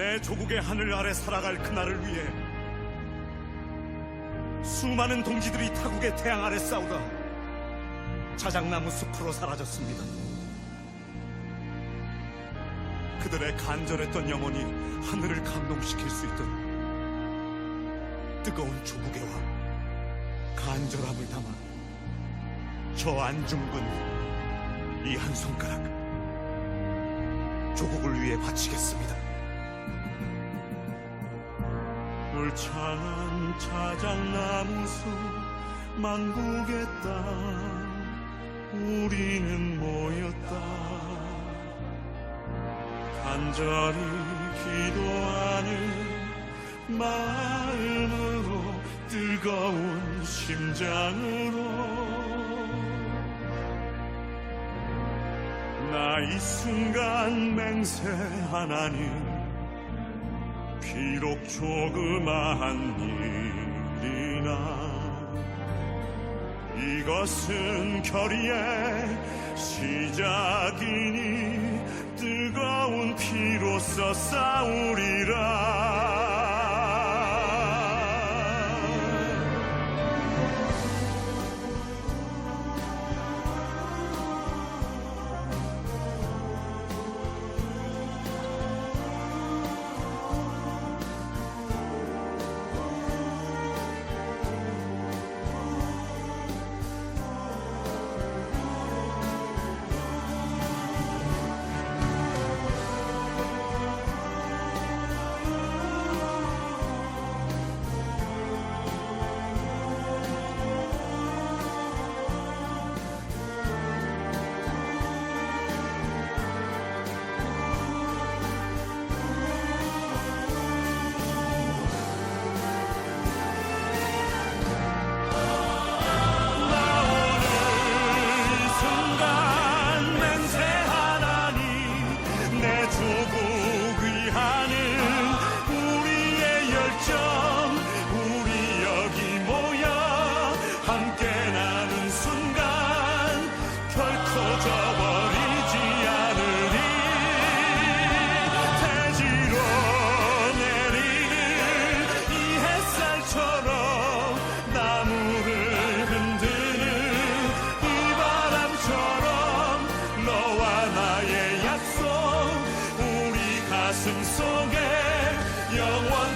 내 조국의 하늘 아래 살아갈 그날을 위해 수많은 동지들이 타국의 태양 아래 싸우다 자작나무 숲으로 사라졌습니다. 그들의 간절했던 영혼이 하늘을 감동시킬 수 있도록 뜨거운 조국의 왕 간절함을 담아 저 안중근 이 한 손가락 조국을 위해 바치겠습니다. 울창한 자작나무 숲 만국의 땅 우리는 모였다. 간절히 기도하는 마음으로 뜨거운 심장으로 나 이 순간 맹세 하나니 비록 조그마한 일이나 이것은 결의의 시작이니 뜨거운 피로써 싸우리라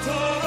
영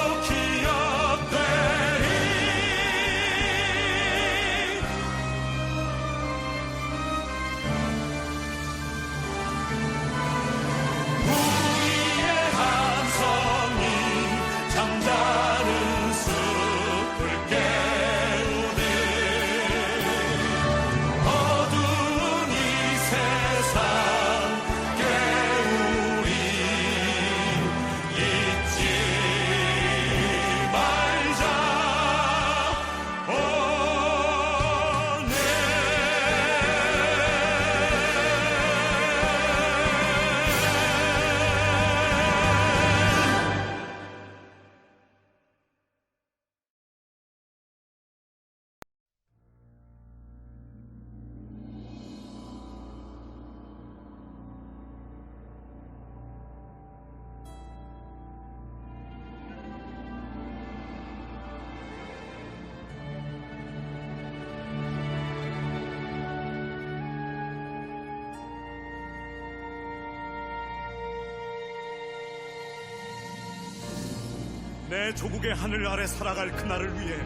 내 조국의 하늘 아래 살아갈 그날을 위해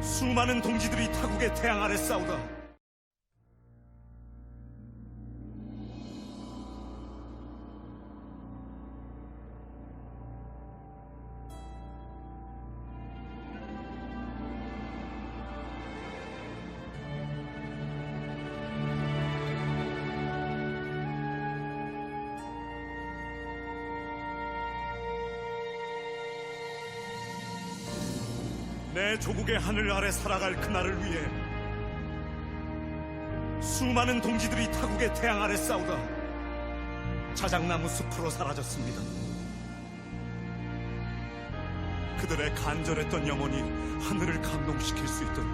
수많은 동지들이 타국의 태양 아래 싸우다 조국의 하늘 아래 살아갈 그날을 위해 수많은 동지들이 타국의 태양 아래 싸우다 자작나무 숲으로 사라졌습니다. 그들의 간절했던 영혼이 하늘을 감동시킬 수 있도록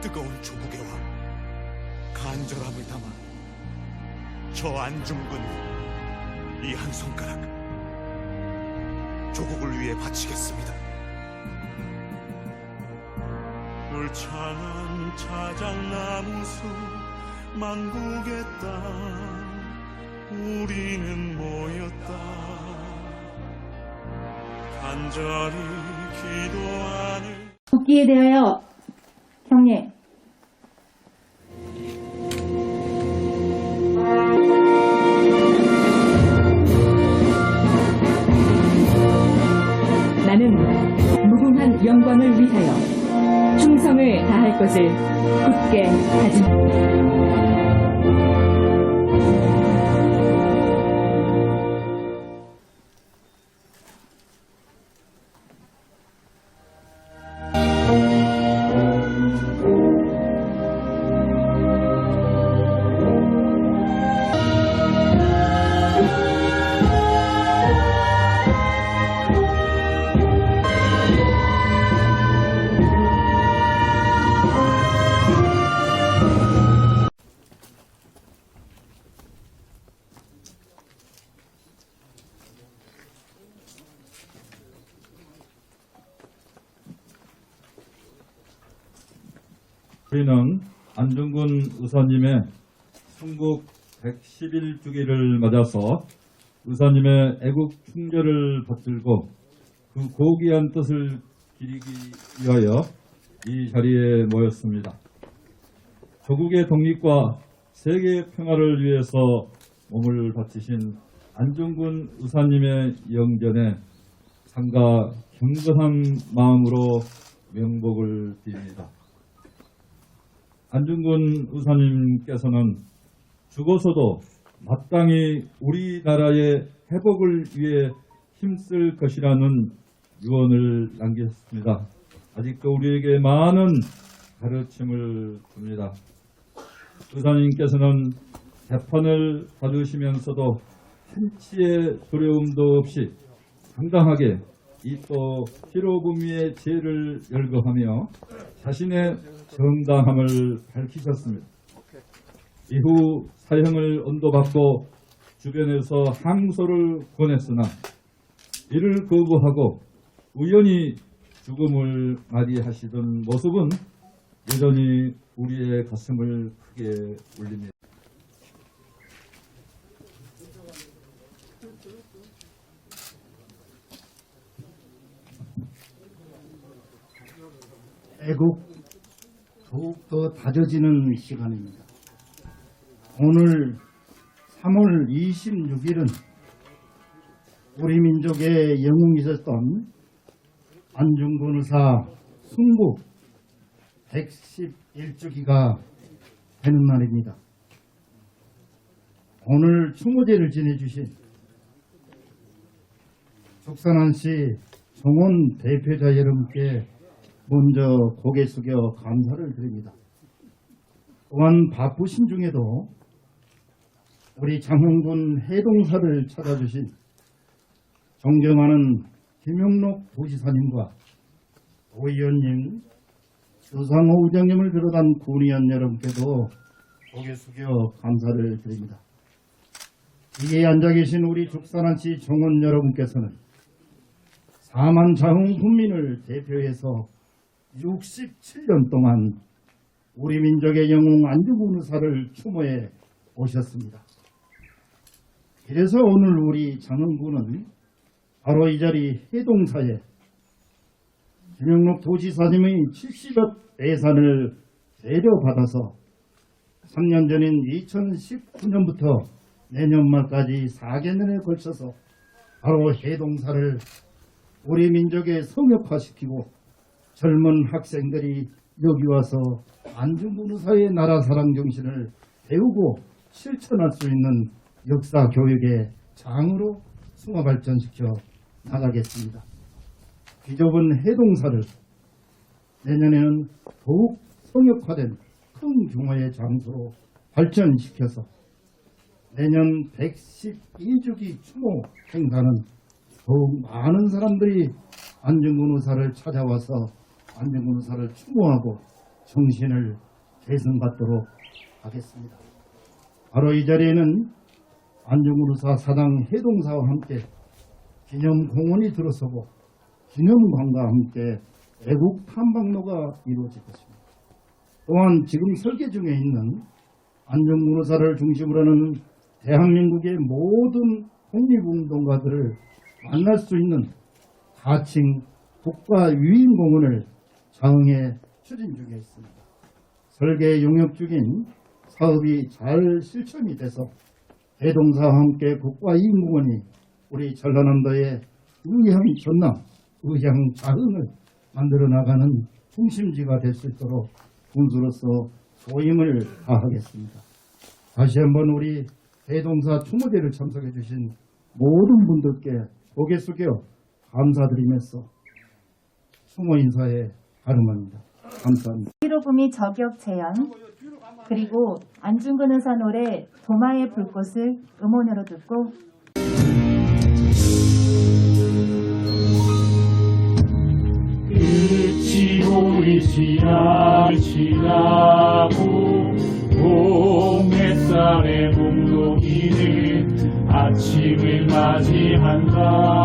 뜨거운 조국의 왕 간절함을 담아 저 안중근 이 한 손가락 조국을 위해 바치겠습니다. 울창한 자작나무 숲 만국의 땅 우리는 모였다 간절히 기도하는 국기에 대하여 경례. 나는 무궁한 영광을 위하여 충성을 다할 것을 굳게 다짐. 저희는 안중근 의사님의 순국 111주기를 맞아서 의사님의 애국 충절을 받들고 그 고귀한 뜻을 기리기 위하여 이 자리에 모였습니다. 조국의 독립과 세계 평화를 위해서 몸을 바치신 안중근 의사님의 영전에 상가 경건한 마음으로 명복을 빕니다. 안중근 의사님께서는 죽어서도 마땅히 우리나라의 회복을 위해 힘쓸 것이라는 유언을 남기셨습니다. 아직도 우리에게 많은 가르침을 줍니다. 의사님께서는 재판을 받으시면서도 한치의 두려움도 없이 당당하게 이 또 피로분미의 죄를 열거하며 자신의 정당함을 밝히셨습니다. 이후 사형을 언도받고 주변에서 항소를 권했으나 이를 거부하고 우연히 죽음을 맞이하시던 모습은 여전히 우리의 가슴을 크게 울립니다. 애국 더욱더 다져지는 시간입니다. 오늘 3월 26일은 우리 민족의 영웅이셨던 안중근 의사 순국 111주기가 되는 날입니다. 오늘 추모제를 지내주신 죽산한시 정원 대표자 여러분께 먼저 고개 숙여 감사를 드립니다. 또한 바쁘신 중에도 우리 장흥군 해동사를 찾아주신 존경하는 김용록 도지사님과 도의원님, 주상호 의장님을 비롯한 군의원 여러분께도 고개 숙여 감사를 드립니다. 위에 앉아 계신 우리 죽산한시 정원 여러분께서는 4만 장흥 군민을 대표해서 67년 동안 우리 민족의 영웅 안중근 의사를 추모해 오셨습니다. 그래서 오늘 우리 장흥군은 바로 이 자리 해동사에 김영록 도지사님의 70억 예산을 배려받아서 3년 전인 2019년부터 내년 말까지 4개년에 걸쳐서 바로 해동사를 우리 민족의 성역화시키고 젊은 학생들이 여기 와서 안중근 의사의 나라 사랑 정신을 배우고 실천할 수 있는 역사 교육의 장으로 승화 발전시켜 나가겠습니다. 귀좁은 해동사를 내년에는 더욱 성역화된 큰 규모의 장소로 발전시켜서 내년 112주기 추모 행사는 더욱 많은 사람들이 안중근 의사를 찾아와서 안중근 의사를 추모하고 정신을 계승받도록 하겠습니다. 바로 이 자리에는 안중으로사 사당 해동사와 함께 기념공원이 들어서고 기념관과 함께 애국 탐방로가 이루어질 것입니다. 또한 지금 설계 중에 있는 안중문호사를 중심으로 하는 대한민국의 모든 독립운동가들을 만날 수 있는 4층 국가유인공원을 장흥에 추진 중에 있습니다. 설계 용역 중인 사업이 잘 실천이 돼서 대동사와 함께 국가유인공원이 우리 전라남도의 의향 전남, 의향 자흥을 만들어 나가는 중심지가 될 수 있도록 군수로서 소임을 다하겠습니다. 다시 한번 우리 대동사 추모제를 참석해 주신 모든 분들께 고개 숙여 감사드리면서 추모 인사에 가름합니다. 감사합니다. 1호금이 저격 재현 그리고 안중근 의사 노래 도마의 불꽃을 음원으로 듣고 끝이 보이지 않지라고 봄햇살에 몽롱이는 아침을 맞이한다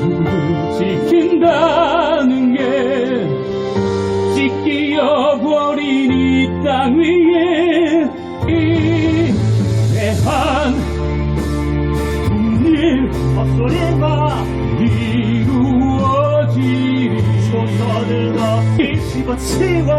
조국 지킨다는 게 찢기어 버린 이 땅 위에 이 대한 국민 목소리가 이루어지리. 조선을가 집어치워